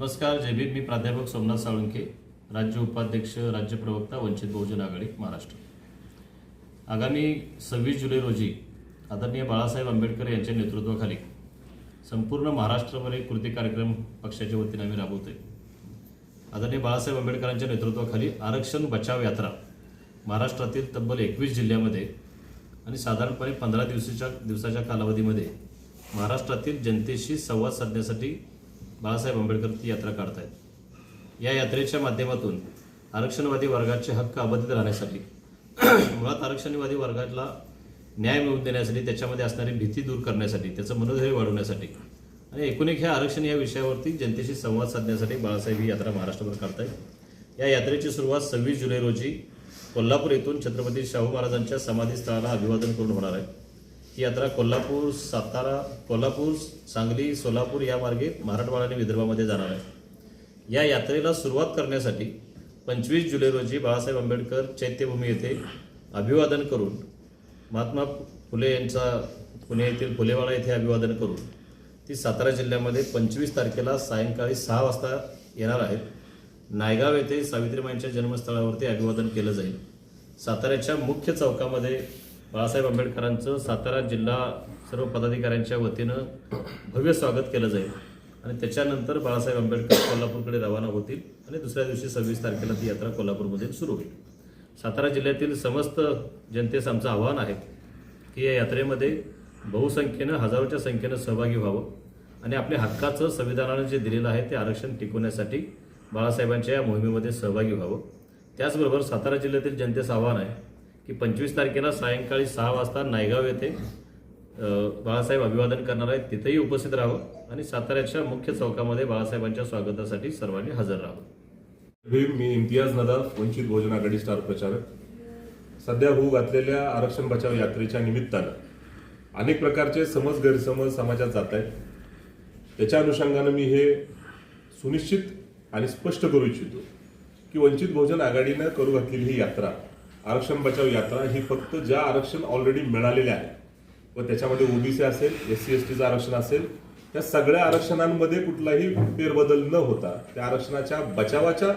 नमस्कार जय भीम. मी प्राध्यापक सोमनाथ साळुंके राज्य उपाध्यक्ष राज्य प्रवक्ता वंचित बहुजन आघाडी महाराष्ट्र. आगामी सव्वीस जुलै रोजी आदरणीय बाळासाहेब आंबेडकर यांच्या नेतृत्वाखाली संपूर्ण महाराष्ट्रभर कृती कार्यक्रम पक्षाच्या वतीने आम्ही राबवतोय. आदरणीय बाळासाहेब आंबेडकरांच्या नेतृत्वाखाली आरक्षण बचाव यात्रा महाराष्ट्रातील तब्बल एकवीस जिल्ह्यामध्ये आणि साधारणपणे पंधरा दिवसाच्या दिवसाच्या कालावधीमध्ये महाराष्ट्रातील जनतेशी संवाद साधण्यासाठी बाळासाहेब आंबेडकर ती यात्रा काढतायत. या यात्रेच्या माध्यमातून आरक्षणवादी वर्गाचे हक्क अबाधित राहण्यासाठी मुळात आरक्षणवादी वर्गाला न्याय मिळवून देण्यासाठी त्याच्यामध्ये असणारी भीती दूर करण्यासाठी त्याचं मनोधैर्य वाढवण्यासाठी आणि एकूण एक हे आरक्षण या विषयावरती जनतेशी संवाद साधण्यासाठी बाळासाहेब ही यात्रा महाराष्ट्रभर काढतायत. या यात्रेची सुरुवात सव्वीस जुलै रोजी कोल्हापूर येथून छत्रपती शाहू महाराजांच्या समाधीस्थळाला अभिवादन करून होणार आहे. ही यात्रा कोल्हापूर सातारा कोल्हापूर सांगली सोलापूर या मार्गे मराठवाडा आणि विदर्भामध्ये जाणार आहे. या यात्रेला सुरुवात करण्यासाठी पंचवीस जुलै रोजी बाळासाहेब आंबेडकर चैत्यभूमी येथे अभिवादन करून महात्मा फुले यांचा पुणे येथील फुलेवाडा येथे अभिवादन करून ती सातारा जिल्ह्यामध्ये पंचवीस तारखेला सायंकाळी सहा वाजता येणार आहेत. नायगाव येथे सावित्रीबाईंच्या जन्मस्थळावरती अभिवादन केलं जाईल. साताऱ्याच्या मुख्य चौकामध्ये बाळासाहेब आंबेडकरांचं सातारा जिल्हा सर्व पदाधिकाऱ्यांच्या वतीनं भव्य स्वागत केलं जाईल. आणि त्याच्यानंतर बाळासाहेब आंबेडकर कोल्हापूरकडे रवाना होतील आणि दुसऱ्या दिवशी सव्वीस तारखेला ती यात्रा कोल्हापूरमध्ये सुरू होईल. सातारा जिल्ह्यातील समस्त जनतेस आमचं आव्हान आहे की या यात्रेमध्ये बहुसंख्येनं हजारोच्या संख्येनं सहभागी व्हावं आणि आपल्या हक्काचं संविधानानं जे दिलेलं आहे ते आरक्षण टिकवण्यासाठी बाळासाहेबांच्या या मोहिमेमध्ये सहभागी व्हावं. त्याचबरोबर सातारा जिल्ह्यातील जनतेचं आव्हान आहे की पंचवीस तारखेला सायंकाळी सहा वाजता नायगाव येथे बाळासाहेब अभिवादन करणार आहेत. तिथेही उपस्थित राहावं आणि साताऱ्याच्या मुख्य चौकामध्ये बाळासाहेबांच्या स्वागतासाठी सर्वांनी हजर राहावं. मी इम्तियाज नदाफ वंचित बहुजन आघाडी स्टार प्रचारक. सध्या होऊ घातलेल्या आरक्षण बचाव यात्रेच्या निमित्तानं अनेक प्रकारचे समज गैरसमज समाजात जात आहेत. त्याच्या अनुषंगानं मी हे सुनिश्चित आणि स्पष्ट करू इच्छितो की वंचित बहुजन आघाडीनं करू घातलेली ही यात्रा आरक्षण बचाव यात्रा ही फक्त ज्या आरक्षण ऑलरेडी मिळालेले आहे व त्याच्यामध्ये ओबीसी असेल एस सी एस टीचं आरक्षण असेल त्या सगळ्या आरक्षणांमध्ये कुठलाही फेरबदल न होता त्या आरक्षणाच्या बचावाच्या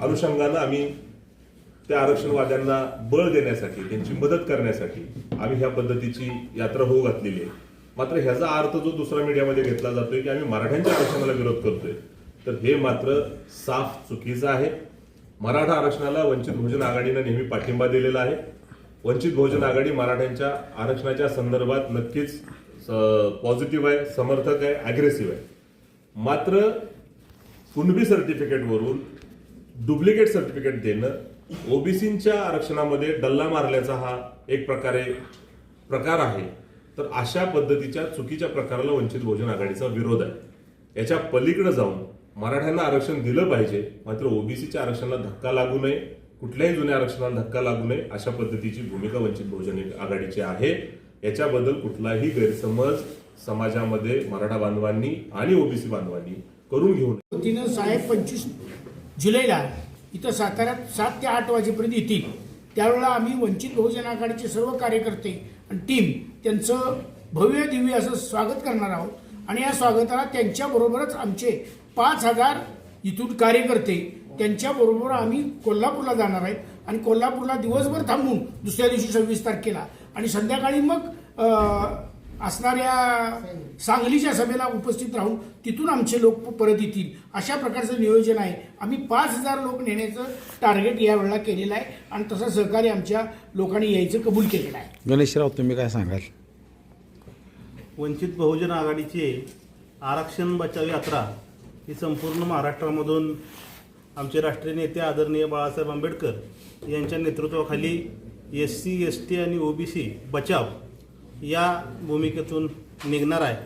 अनुषंगानं आम्ही त्या आरक्षणवाद्यांना बळ देण्यासाठी त्यांची मदत करण्यासाठी आम्ही ह्या पद्धतीची यात्रा होऊ घातलेली आहे. मात्र ह्याचा अर्थ जो दुसऱ्या मीडियामध्ये घेतला जातोय की आम्ही मराठ्यांच्या आरक्षणाला विरोध करतोय? तर हे मात्र साफ चुकीचं आहे. मराठा आरक्षणाला वंचित बहुजन आघाडीनं नेहमी पाठिंबा दिलेला आहे. वंचित बहुजन आघाडी मराठ्यांच्या आरक्षणाच्या संदर्भात नक्कीच पॉझिटिव्ह आहे समर्थक आहे ॲग्रेसिव्ह आहे. मात्र कुणबी सर्टिफिकेटवरून डुप्लिकेट सर्टिफिकेट देणं ओबीसींच्या आरक्षणामध्ये डल्ला मारल्याचा हा एक प्रकारे प्रकार आहे. तर अशा पद्धतीच्या चुकीच्या प्रकाराला वंचित बहुजन आघाडीचा विरोध आहे. याच्या पलीकडे जाऊन मराठ्यांना आरक्षण दिलं पाहिजे मात्र ओबीसीच्या आरक्षणाला धक्का लागू नये कुठल्याही जुन्या आरक्षणाला धक्का लागू नये अशा पद्धतीची भूमिका वंचित बहुजन आघाडीची आहे. याच्याबद्दल कुठलाही गैरसमज समाजामध्ये मराठा बांधवांनी आणि ओबीसी बांधवांनी करून घेऊ नये. वतीनं साहेब पंचवीस जुलैला इथं साताऱ्यात सात ते आठ वाजेपर्यंत येतील. त्यावेळेला आम्ही वंचित बहुजन आघाडीचे सर्व कार्यकर्ते आणि टीम त्यांचं भव्य दिव्य असं स्वागत करणार आहोत. आणि या स्वागताला त्यांच्याबरोबरच आमचे पाच हजार इथून कार्यकर्ते त्यांच्याबरोबर आम्ही कोल्हापूरला जाणार आहेत. आणि कोल्हापूरला दिवसभर थांबून दुसऱ्या दिवशी सव्वीस तारखेला. आणि संध्याकाळी मग असणाऱ्या सांगलीच्या सभेला उपस्थित राहून तिथून आमचे लोक परत येतील. अशा प्रकारचं नियोजन आहे. आम्ही पाच हजार लोक नेण्याचं टार्गेट यावेळेला केलेलं आहे. आणि तसं सहकार्य आमच्या लोकांनी यायचं कबूल केलेलं आहे. गणेशराव तुम्ही काय सांगाल? वंचित बहुजन आघाडीचे आरक्षण बचाव यात्रा ही संपूर्ण महाराष्ट्रामधून आमचे राष्ट्रीय नेते आदरणीय बाळासाहेब आंबेडकर यांच्या नेतृत्वाखाली एस सी एस टी आणि ओ बी सी बचाव या भूमिकेतून निघणार आहे.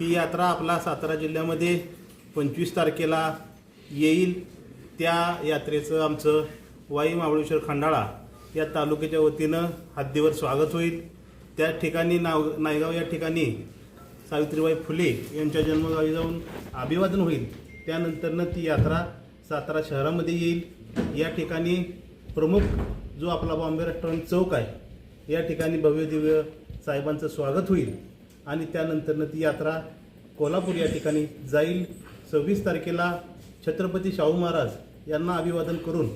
ही यात्रा आपला सातारा जिल्ह्यामध्ये पंचवीस तारखेला येईल. त्या यात्रेचं आमचं वाई महाबळेश्वर खंडाळा या तालुक्याच्या वतीनं हद्दीवर स्वागत होईल. त्या ठिकाणी नाव नायगाव या ठिकाणी सावित्रीबाई फुले यांच्या जन्मगावी जाऊन अभिवादन होईल. त्यानंतरनं ती यात्रा सातारा शहरामध्ये येईल. या ठिकाणी प्रमुख जो आपला बॉम्बे रेस्टॉरंट चौक आहे या ठिकाणी भव्य दिव्य साहेबांचं स्वागत होईल. आणि त्यानंतरनं ती यात्रा कोल्हापूर या ठिकाणी जाईल. सव्वीस तारखेला छत्रपती शाहू महाराज यांना अभिवादन करून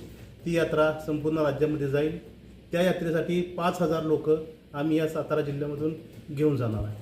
ती यात्रा संपूर्ण राज्यामध्ये जाईल. त्या यात्रेसाठी पाच हजार लोक आम्ही या सातारा जिल्ह्यामधून घेऊन जाणार आहे.